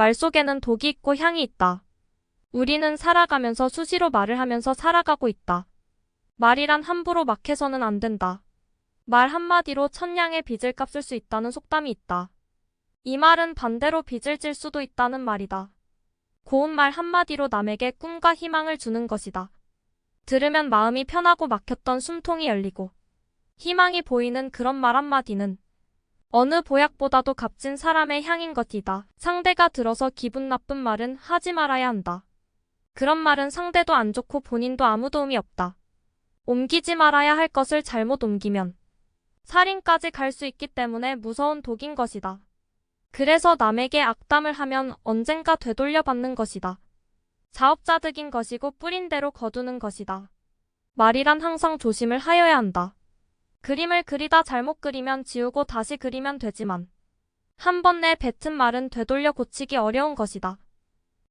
말 속에는 독이 있고 향이 있다. 우리는 살아가면서 수시로 말을 하면서 살아가고 있다. 말이란 함부로 막 해서는 안 된다. 말 한마디로 천냥의 빚을 갚을 수 있다는 속담이 있다. 이 말은 반대로 빚을 질 수도 있다는 말이다. 고운 말 한마디로 남에게 꿈과 희망을 주는 것이다. 들으면 마음이 편하고 막혔던 숨통이 열리고 희망이 보이는 그런 말 한마디는 어느 보약보다도 값진 사람의 향인 것이다. 상대가 들어서 기분 나쁜 말은 하지 말아야 한다. 그런 말은 상대도 안 좋고 본인도 아무 도움이 없다. 옮기지 말아야 할 것을 잘못 옮기면 살인까지 갈 수 있기 때문에 무서운 독인 것이다. 그래서 남에게 악담을 하면 언젠가 되돌려 받는 것이다. 자업자득인 것이고 뿌린 대로 거두는 것이다. 말이란 항상 조심을 하여야 한다. 그림을 그리다 잘못 그리면 지우고 다시 그리면 되지만 한 번 내 뱉은 말은 되돌려 고치기 어려운 것이다.